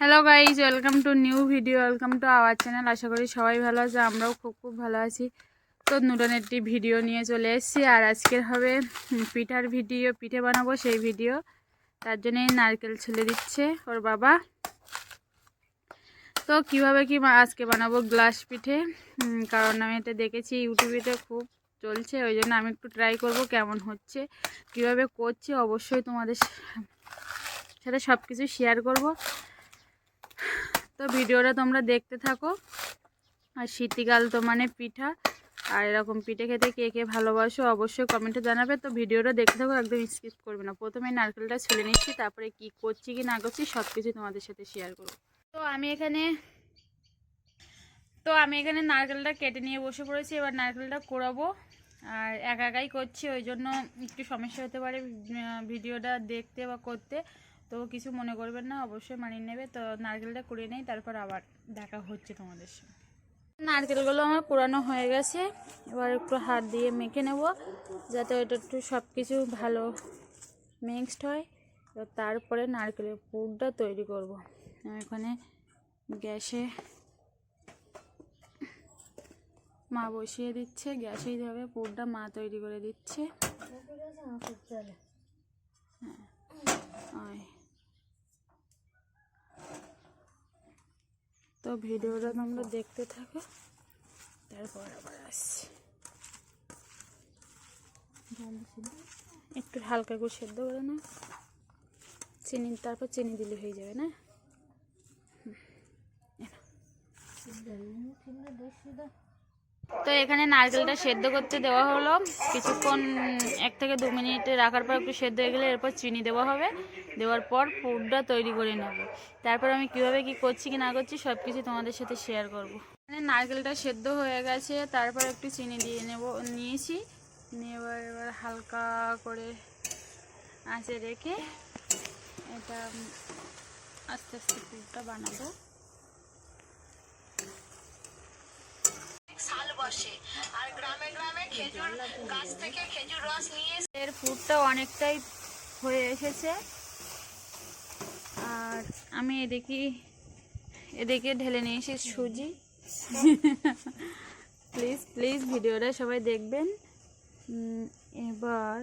Hello guys welcome to new video welcome to our channel আশা করি সবাই ভালো আছে, আমরাও খুব খুব ভালো আছি। তো নতুন একটি ভিডিও নিয়ে চলে এসেছি। আর আজকের হবে পিঠার ভিডিও পিঠে বানাবো সেই ভিডিও তার জন্যে নারকেল ছেলে দিচ্ছে ওর বাবা। তো কীভাবে কি আজকে বানাবো গ্লাস পিঠে? কারণ আমি এটা দেখেছি ইউটিউবেতে খুব চলছে। ওই জন্য আমি একটু ট্রাই করব কেমন হচ্ছে, কীভাবে করছি। অবশ্যই তোমাদের সাথে সব কিছু শেয়ার করব। তো ভিডিওটা তোমরা দেখতে থাকো। আর শীতকাল তো মানে পিঠা। আর এরকম পিঠে খেতে কে কে ভালোবাসো অবশ্যই কমেন্টে জানাবে। তো ভিডিওটা দেখতে থাকো, একদম স্কিপ করবে না। প্রথমে নারকেলটা ছেলে নিচ্ছি, তারপরে কি করছি কি না করছি সব কিছু তোমাদের সাথে শেয়ার করব। তো আমি এখানে, তো আমি এখানে নারকেলটা কেটে নিয়ে বসে পড়েছি। এবার নারকেলটা কোড়াবো আর একা একাই করছি, ওই জন্য একটু সমস্যা হতে পারে ভিডিওটা দেখতে বা করতে। তো কিছু মনে করবেন না অবশ্যই মানিয়ে নেবে। তো নারকেলটা কুড়িয়ে নেই তারপর আবার দেখা হচ্ছে তোমাদের সঙ্গে। নারকেলগুলো আমার কুড়ানো হয়ে গেছে। এবার একটু হাত দিয়ে মেখে নেব যাতে ওটা একটু সব কিছু ভালো মিক্সড হয়। তো তারপরে নারকেলের পুরটা তৈরি করব। এখানে গ্যাসে মা বসিয়ে দিচ্ছে গ্যাসেই হবে পুরটা মা তৈরি করে দিচ্ছে। ওই। তো ভিডিওটা তোমরা দেখতে থাকো। তারপর আবার আসছি। একটু হালকা করে সেদ্ধ করে না চিনি, তারপর চিনি দিলে হয়ে যাবে না? তো এখানে নারকেলটা সেদ্ধ করতে দেওয়া হলো। কিছুক্ষণ, এক থেকে দু মিনিট রাখার পর একটু সেদ্ধ হয়ে গেলে এরপর চিনি দেওয়া হবে। দেওয়ার পর পুরটা তৈরি করে নেব। তারপর আমি কীভাবে কি করছি কি না করছি সব কিছু তোমাদের সাথে শেয়ার করব। এখানে নারকেলটা সেদ্ধ হয়ে গেছে, তারপর একটু চিনি দিয়ে নেব, নিয়েছি। নিয়ে এবার এবার হালকা করে আঁচে রেখে এটা আস্তে আস্তে পুরটা বানাবো। বসে আর গ্রামে গ্রামে খেজুর গাছ থেকে খেজুর রস নিয়ে এর ফুডটা অনেকটাই হয়ে এসেছে। আর আমি এদিকে এদিকে ঢেলে নিয়ে এসে সুজি। প্লিজ প্লিজ ভিডিওটা সবাই দেখবেন। এবার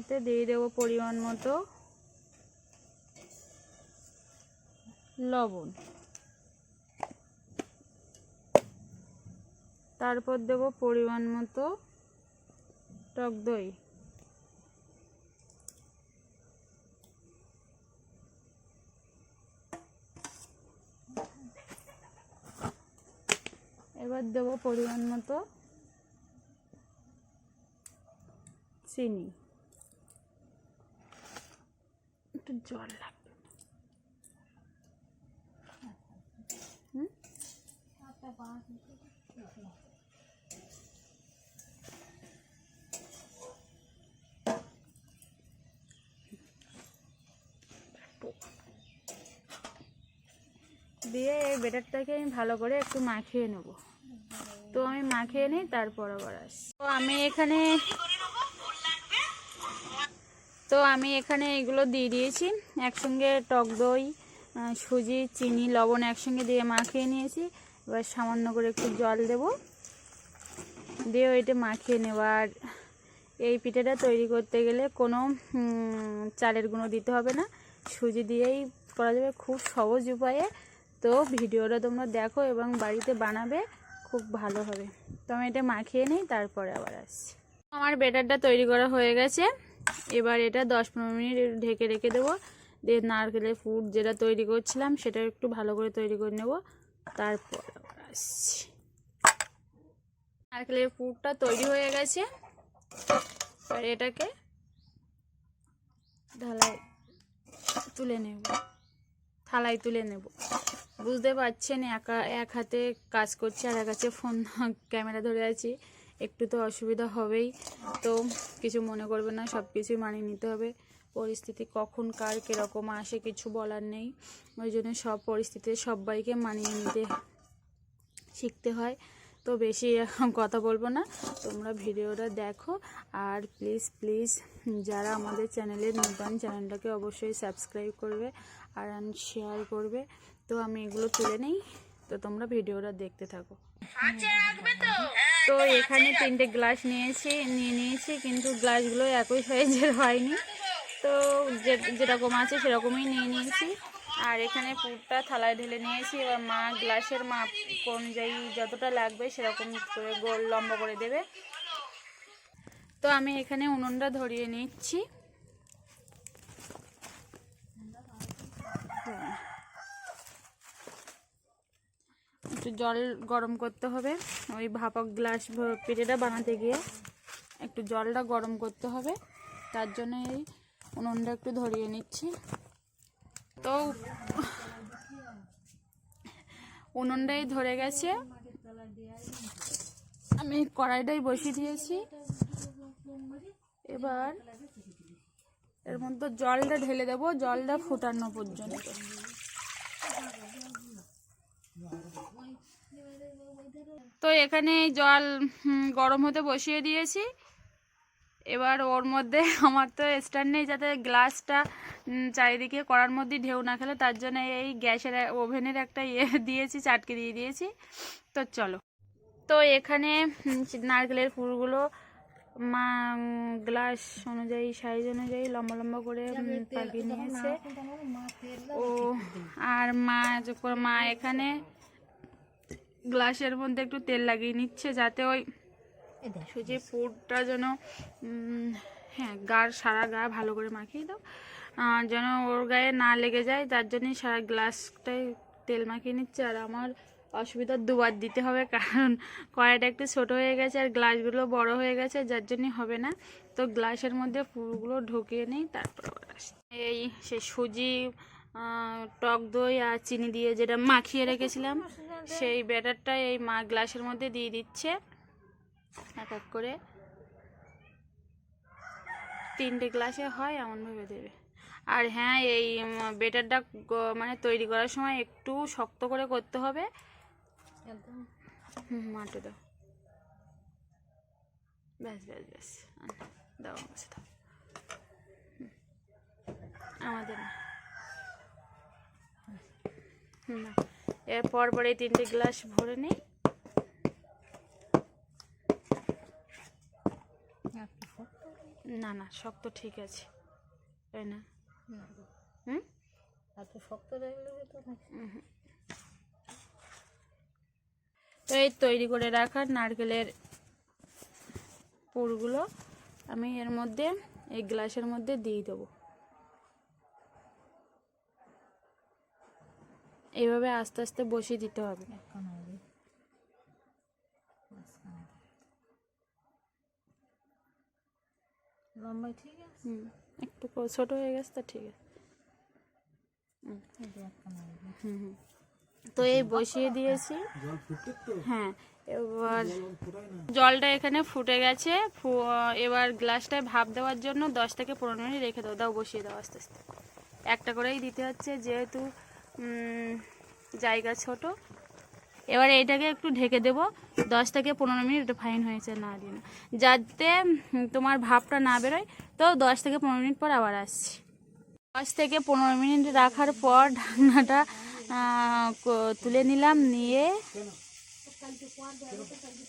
এতে দিয়ে দেবো পরিমাণ মতো। লবণ। তারপর দেব পরিমাণ মতো টক দই। এবার দেব পরিমাণ মতো চিনি। একটু জল লাগবে। দিয়ে এই বেটারটাকে আমি ভালো করে একটু মাখিয়ে নেব। তো আমি মাখিয়ে নিই, তারপর আবার আসি। তো আমি এখানে তো আমি এখানে এগুলো দিয়ে দিয়েছি। একসঙ্গে টক দই সুজি, চিনি, লবণ একসঙ্গে দিয়ে মাখিয়ে নিয়েছি। এবার সামান্য করে একটু জল দেব। দিয়ে ওইটা মাখিয়ে নেওয়ার এই পিঠাটা তৈরি করতে গেলে কোনো চালের গুঁড়ো দিতে হবে না। সুজি দিয়েই করা যাবে। খুব সহজ উপায়ে। তো ভিডিওটা তোমরা দেখো এবং বাড়িতে বানাবে। খুব ভালো হবে। তো আমি এটা মাখিয়ে নিই, তারপরে আবার আসছি। আমার বেটারটা তৈরি করা হয়ে গেছে। এবার এটা দশ পনেরো মিনিট ঢেকে রেখে দেবো। দিয়ে নারকেলের ফুড যেটা তৈরি করছিলাম, সেটা একটু ভালো করে তৈরি করে নেব। তারপর আবার আসছি। নারকেলের পুরটা তৈরি হয়ে গেছে। এবার এটাকে ঢালাই তুলে নেব। থালায় তুলে নেব। বুঝতে পারছেন, একা এক হাতে কাজ করছি, আর এক হাতে ফোন, ক্যামেরা ধরে আছি। একটু তো অসুবিধা হবেই। তো কিছু মনে করবে না সব কিছুই মানিয়ে নিতে হবে। পরিস্থিতি কখন কার কীরকম আসে কিছু বলার নেই। ওই জন্য সব পরিস্থিতিতে সবাইকে মানিয়ে নিতে শিখতে হয়। তো বেশি এখন কথা বলব না তোমরা ভিডিওটা দেখো। আর প্লিজ প্লিজ যারা আমাদের চ্যানেলে নতুন চ্যানেলটাকে অবশ্যই সাবস্ক্রাইব করবে আর শেয়ার করবে। তো আমি এগুলো তুলে নেই তো তোমরা ভিডিওটা দেখতে থাকো। তো? এখানে তিনটে গ্লাস নিয়েছি নিয়ে নিয়েছি কিন্তু গ্লাসগুলো একই সাইজের হয়নি। তো যেরকম আছে সেরকমই নিয়ে নিয়েছি। আর এখানে পুরটা থালায় ঢেলে নিয়েছি। এবার মা গ্লাসের মাপ অনুযায়ী যতটা লাগবে সেরকম করে গোল লম্বা করে দেবে। তো আমি এখানে উনুনটা ধরিয়ে নিচ্ছি। একটু জল গরম করতে হবে। ওই ভাপক গ্লাস পেটেটা বানাতে গিয়ে একটু জলটা গরম করতে হবে। তার জন্য এই উনুনটা একটু ধরিয়ে নিচ্ছি। তো উনুনটাই ধরে গেছে। আমি কড়াইটাই বসিয়ে দিয়েছি। এবার এর মধ্যে জলটা ঢেলে দেবো, জলটা ফুটানো পর্যন্ত। তো এখানে জল গরম হতে বসিয়ে দিয়েছি। এবার ওর মধ্যে আমার তো স্ট্যান্ড নেই যাতে গ্লাসটা চারিদিকে করার মধ্যে ঢেউ না খেলে। তার জন্য এই গ্যাসের ওভেনের একটা ইয়ে দিয়েছি, চাটকে দিয়ে দিয়েছি। তো চলো। তো এখানে নারকেলের ফুলগুলো, মা গ্লাস অনুযায়ী সাইজ অনুযায়ী লম্বা লম্বা করে পাকিয়ে নিয়েছে। ও, আর মা মা এখানে গ্লাসের মধ্যে একটু তেল লাগিয়ে নিচ্ছে, যাতে ওই সুজি পুরটা যেন হ্যাঁ গার সারা গা ভালো করে মাখিয়ে দাও। যেন ওর গায়ে না লেগে যায় তার জন্যই সারা গ্লাসটাই তেল মাখিয়ে নিচ্ছে। আর আমার অসুবিধা দুবার দিতে হবে কারণ কড়াইটা একটু ছোট হয়ে গেছে আর গ্লাসগুলো বড় হয়ে গেছে যার জন্যই হবে না। তো গ্লাসের মধ্যে ফুলগুলো ঢুকিয়ে নিই তারপর এই সে সুজি টক দই আর চিনি দিয়ে যেটা মাখিয়ে রেখেছিলাম সেই ব্যাটারটা এই মা গ্লাসের মধ্যে দিয়ে দিচ্ছে। এক এক করে তিনটে গ্লাসে হয় এমনভাবে দেবে। আর হ্যাঁ এই বেটারটা মানে তৈরি করার সময় একটু শক্ত করে করতে হবে। হুম মাটে দাও। ব্যাস ব্যাস ব্যাস দাও আমার দাও আমাদের হুম। এরপর পরে এই তিনটে গ্লাস ভরে নিই। না না শক্ত ঠিক আছে। তাই না? হুম? তো এই তৈরি করে রাখা নারকেলের পুরগুলো আমি এর মধ্যে এই গ্লাসের মধ্যে দিয়ে দেবো। এইভাবে আস্তে আস্তে বসিয়ে দিতে হবে। লম্বাই ঠিক আছে? হুম একটু ছোট হয়ে গেছে তো ঠিক আছে। হুম হুম তো এই বসিয়ে দিয়েছি। হ্যাঁ এবার জলটা এখানে ফুটে গেছে। ফু- এবার গ্লাসটায় ভাপ দেওয়ার জন্য দশ থেকে পনেরো মিনিট রেখে দাও। দাও বসিয়ে দাও আস্তে আস্তে। একটা করেই দিতে হচ্ছে যেহেতু জায়গা ছোট। এবার এটাকে একটু ঢেকে দেবো। দশ থেকে পনেরো মিনিট, এটা ফাইন হয়েছে, না দিন যাতে তোমার ভাপটা না বেরোয়, তো দশ থেকে পনেরো মিনিট পর আবার আসছি। দশ থেকে পনেরো মিনিট রাখার পর ঢাকনাটা তুলে নিলাম, নিয়ে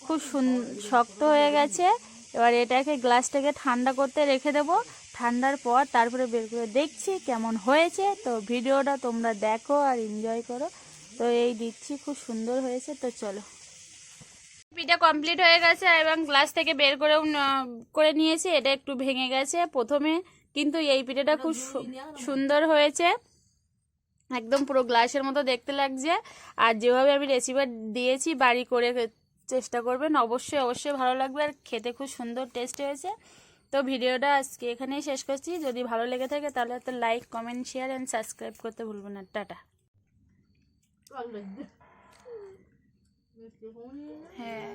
খুব শক্ত হয়ে গেছে। এবার এটাকে গ্লাসটাকে ঠান্ডা করতে রেখে দেবো। ঠান্ডার পর তারপরে বের করে দেখছি কেমন হয়েছে। তো ভিডিওটা তোমরা দেখো আর এনজয় করো। তো এই দিচ্ছি, খুব সুন্দর হয়েছে, তো চলো। পিঠা কমপ্লিট হয়ে গেছে এবং গ্লাস থেকে বের করেও করে নিয়েছি, এটা একটু ভেঙে গেছে প্রথমে, কিন্তু এই পিঠাটা খুব সুন্দর হয়েছে। একদম পুরো গ্লাসের মতো দেখতে লাগছে। আর যেভাবে আমি রেসিপি দিয়েছি, বাড়ি করে চেষ্টা করবেন। অবশ্যই অবশ্যই ভালো লাগবে আর খেতে খুব সুন্দর টেস্ট হয়েছে। তো ভিডিওটা আজকে এখানেই শেষ করছি। যদি ভালো লেগে থাকে তাহলে তো like comment share and subscribe করতে ভুলবেন না। টাটা। হ্যাঁ